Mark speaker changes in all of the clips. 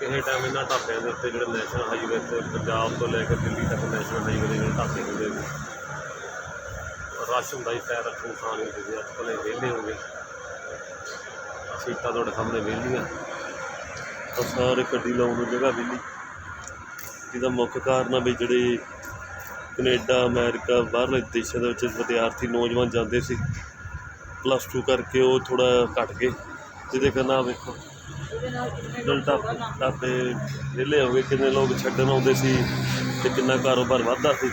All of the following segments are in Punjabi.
Speaker 1: ਕਿਸੇ ਟਾਈਮ ਇਹਨਾਂ ਢਾਬਿਆਂ ਦੇ ਉੱਤੇ ਜਿਹੜੇ ਨੈਸ਼ਨਲ ਹਾਈਵੇ ਤੇ ਪੰਜਾਬ ਤੋਂ ਲੈ ਕੇ ਦਿੱਲੀ ਤੱਕ ਨੈਸ਼ਨਲ ਹਾਈਵੇ ਦੇ ਜਿਹੜੇ ਢਾਬੇ ਹੁੰਦੇ ਨੇ ਰਸ਼ ਹੁੰਦਾ ਹੀ ਪੈਰ ਰੱਖਣ ਨੂੰ ਥਾਂ ਨਹੀਂ ਹੁੰਦੀ ਅੱਜ ਕੱਲ੍ਹ ਵਿਹਲੇ ਹੋ ਗਏ। ਸੀਟਾਂ ਤੁਹਾਡੇ ਸਾਹਮਣੇ ਵਿਹਲੀਆਂ। ਤਾਂ ਸਾਰੇ ਗੱਡੀ ਲਾਉਣ ਨੂੰ ਜਗ੍ਹਾ ਵਿਹਲੀ। ਜਿਹਦਾ ਮੁੱਖ ਕਾਰਨ ਆ ਵੀ ਜਿਹੜੇ ਕੈਨੇਡਾ, ਅਮਰੀਕਾ, ਬਾਹਰਲੇ ਦੇਸ਼ਾਂ ਦੇ ਵਿੱਚ ਵਿਦਿਆਰਥੀ, ਨੌਜਵਾਨ ਜਾਂਦੇ ਸੀ। ਪਲੱਸ 2 ਕਰਕੇ ਉਹ ਥੋੜਾ ਘਟ ਗਏ। ਜਿਹਦੇ ਕਾਰਨ ਆ ਵੇਖੋ। ਡਲਟਾ ਢਾਬੇ ਵਿਹਲੇ ਹੋ ਗਏ, ਕਿੰਨੇ ਲੋਕ ਛੱਡਣ ਆਉਂਦੇ ਸੀ ਤੇ ਕਿੰਨਾ ਕਾਰੋਬਾਰ ਵੱਧਦਾ ਸੀ।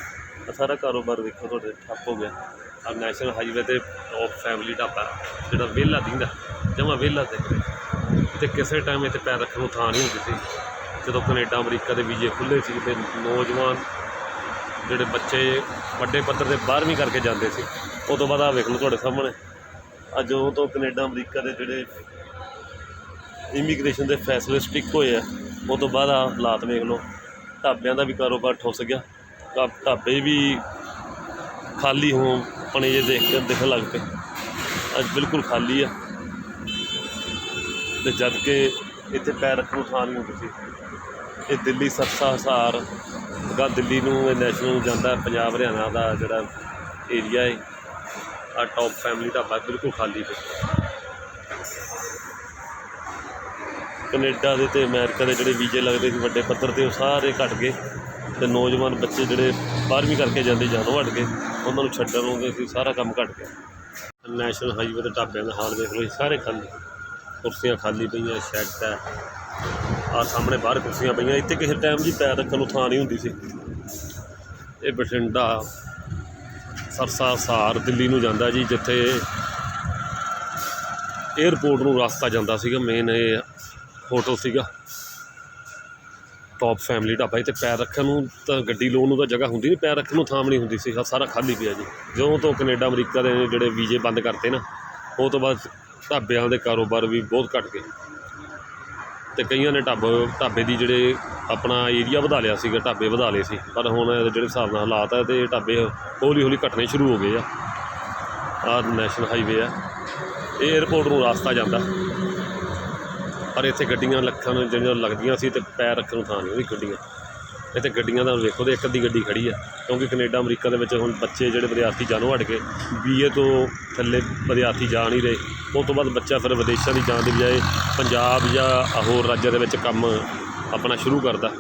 Speaker 1: ਆਹ ਸਾਰਾ ਕਾਰੋਬਾਰ ਵੇਖੋ ਤੁਹਾਡੇ, ਠੱਪ ਹੋ ਗਿਆ। ਆ ਨੈਸ਼ਨਲ ਹਾਈਵੇ ਤੇ ਆਫ ਫੈਮਿਲੀ ਢਾਬਾ, ਜਿਹੜਾ ਵਿਹਲਾ ਦਿੰਦਾ, ਜਮਾ ਵਿਹਲਾ ਦਿਖ ਰਿਹਾ ਤੇ ਕਿਸੇ ਟਾਈਮ ਇੱਥੇ ਪੈਰ ਰੱਖਣ ਨੂੰ ਥਾਂ ਨਹੀਂ ਹੁੰਦੀ ਸੀ। ਜਦੋਂ ਕੈਨੇਡਾ, ਅਮਰੀਕਾ ਦੇ ਵੀਜ਼ੇ ਖੁੱਲ੍ਹੇ ਸੀ, ਤੇ ਨੌਜਵਾਨ ਜਿਹੜੇ ਬੱਚੇ ਵੱਡੇ ਪੱਧਰ ਤੇ 12ਵੀਂ ਕਰਕੇ ਜਾਂਦੇ ਸੀ ਉਸ ਤੋਂ ਬਾਅਦ ਆ ਵੇਖ ਲਓ ਤੁਹਾਡੇ ਸਾਹਮਣੇ। ਅੱਜ ਉਹ ਤੋਂ ਕੈਨੇਡਾ, ਅਮਰੀਕਾ ਦੇ ਜਿਹੜੇ ਇਮੀਗ੍ਰੇਸ਼ਨ ਦੇ ਫੈਸਲੇ ਸਟਿਕ ਹੋਏ ਆ, ਉਹ ਤੋਂ ਬਾਅਦ ਆ ਹਾਲਾਤ ਵੇਖ ਲਓ। ਢਾਬਿਆਂ ਦਾ ਵੀ ਕਾਰੋਬਾਰ ਠੁੱਸ ਗਿਆ। ਢਾਬੇ ਵੀ ਖਾਲੀ ਹੋ, ਪਣੇ ਜੇ ਦੇਖ ਕੇ, ਦਿਖਣ ਲੱਗ ਪਏ। ਅੱਜ ਬਿਲਕੁਲ ਖਾਲੀ ਆ। ਤੇ ਜਦ ਕਿ ਇੱਥੇ ਪੈਰ ਰੱਖਣ ਨੂੰ ਥਾਂ ਨਹੀਂ ਹੁੰਦੀ ਇਹ ਦਿੱਲੀ ਸਰਸਾ ਹਸਾਰ, ਗਾ ਦਿੱਲੀ ਨੂੰ ਇਹ ਨੈਸ਼ਨਲ ਜਾਂਦਾ, ਪੰਜਾਬ, ਹਰਿਆਣਾ ਦਾ ਜਿਹੜਾ ਏਰੀਆ ਹੈ ਆ ਟੌਪ ਫੈਮਿਲੀ ਢਾਬਾ ਬਿਲਕੁਲ ਖਾਲੀ ਪਿਆ ਕੈਨੇਡਾ ਦੇ ਤੇ ਅਮਰੀਕਾ ਦੇ ਜਿਹੜੇ ਵੀਜ਼ੇ ਲੱਗਦੇ ਸੀ ਵੱਡੇ ਪੱਧਰ ਤੇ ਉਹ ਸਾਰੇ ਘਟ ਗਏ। ਤੇ ਨੌਜਵਾਨ ਬੱਚੇ ਜਿਹੜੇ 12ਵੀਂ ਕਰਕੇ ਜਾਂਦੇ ਜਦੋਂ ਹਟ ਗਏ ਉਹਨਾਂ ਨੂੰ ਛੱਡਣ ਆਉਂਦੇ ਸੀ ਸਾਰਾ ਕੰਮ ਘਟ ਗਿਆ। ਨੈਸ਼ਨਲ ਹਾਈਵੇ ਤੇ ਢਾਬਿਆਂ ਦਾ ਹਾਲ ਦੇਖ ਲਓ ਜੀ, ਸਾਰੇ ਖਾਲੀ। ਕੁਰਸੀਆਂ ਖਾਲੀ ਪਈਆਂ ਸ਼ੈੱਡ ਹੈ। ਆ ਸਾਹਮਣੇ ਬਾਹਰ ਕੁਰਸੀਆਂ ਪਈਆਂ ਇੱਥੇ ਕਿਸੇ ਟਾਈਮ ਜੀ ਪੈਰ ਰੱਖਣ ਨੂੰ ਥਾਂ ਨਹੀਂ ਹੁੰਦੀ ਸੀ। ਇਹ ਬਠਿੰਡਾ ਸਰਸਾ ਸਾਰ ਦਿੱਲੀ ਨੂੰ ਜਾਂਦਾ ਜੀ ਜਿੱਥੇ 에ਅਰਪੋਰਟ ਨੂੰ ਰਸਤਾ ਜਾਂਦਾ ਸੀਗਾ ਮੇਨ ਇਹ ਹੋਟਲ ਸੀਗਾ। ਟੌਪ ਫੈਮਿਲੀ ਢਾਬਾ ਇੱਥੇ ਪੈਰ ਰੱਖਣ ਨੂੰ ਤਾਂ ਗੱਡੀ ਲਾਉਣ ਨੂੰ ਤਾਂ ਜਗ੍ਹਾ ਹੁੰਦੀ ਨਹੀਂ, ਪੈਰ ਰੱਖਣ ਨੂੰ ਥਾਂ ਵੀ ਨਹੀਂ ਹੁੰਦੀ ਸੀ ਸਾਰਾ ਖਾਲੀ ਪਿਆ ਜੀ। ਜਦੋਂ ਤੋਂ ਕੈਨੇਡਾ, ਅਮਰੀਕਾ ਦੇ ਜਿਹੜੇ ਵੀਜ਼ੇ ਬੰਦ ਕਰਤੇ ਨਾ, ਉਹ ਤੋਂ ਬਾਅਦ ਢਾਬਿਆਂ ਦੇ ਕਾਰੋਬਾਰ ਵੀ ਬਹੁਤ ਘਟ ਗਏ। ਤੇ ਕਈਆਂ ਨੇ ਢਾਬੇ ਢਾਬੇ ਦੀ ਜਿਹੜੇ ਆਪਣਾ ਏਰੀਆ ਵਧਾ ਲਿਆ ਸੀਗਾ, ਢਾਬੇ ਵਧਾ ਲਏ ਸੀ। ਪਰ ਹੁਣ ਜਿਹੜੇ ਹਿਸਾਬ ਨਾਲ ਹਾਲਾਤ ਹੈ ਤੇ ਢਾਬੇ ਹੌਲੀ ਹੌਲੀ ਘਟਣੇ ਸ਼ੁਰੂ ਹੋ ਗਏ ਆ। ਆਹ ਨੈਸ਼ਨਲ ਹਾਈਵੇ ਆ। ਇਹ 에ਅਰਪੋਰਟ ਨੂੰ ਰਸਤਾ ਜਾਂਦਾ। ਪਰ ਇੱਥੇ ਗੱਡੀਆਂ ਲੱਖਾਂ ਨੂੰ ਜਿਹੜੀਆਂ ਲੱਗਦੀਆਂ ਸੀ ਤੇ ਪੈਰ ਰੱਖਣ ਨੂੰ ਥਾਂ ਨਹੀਂ ਉਹਦੀ ਗੱਡੀਆਂ। ਇੱਥੇ ਗੱਡੀਆਂ ਦਾ ਵੇਖੋ ਤੇ ਇੱਕ ਅੱਧੀ ਗੱਡੀ ਖੜੀ ਆ, ਕਿਉਂਕਿ ਕੈਨੇਡਾ, ਅਮਰੀਕਾ ਦੇ ਵਿੱਚ ਹੁਣ ਬੱਚੇ ਜਿਹੜੇ ਵਿਦਿਆਰਥੀ ਜਾਣੋਂ ਹਟ ਗਏ। ਬੀਏ ਤੋਂ ਥੱਲੇ ਵਿਦਿਆਰਥੀ ਜਾ ਨਹੀਂ ਰਹੇ। ਉਸ ਤੋਂ ਬਾਅਦ ਬੱਚਾ ਫਿਰ ਵਿਦੇਸ਼ਾਂ ਦੀ ਜਾਣ ਦੀ ਬਜਾਏ ਪੰਜਾਬ ਜਾਂ ਹੋਰ ਰਾਜਾਂ ਦੇ ਵਿੱਚ ਕੰਮ ਆਪਣਾ ਸ਼ੁਰੂ ਕਰਦਾ।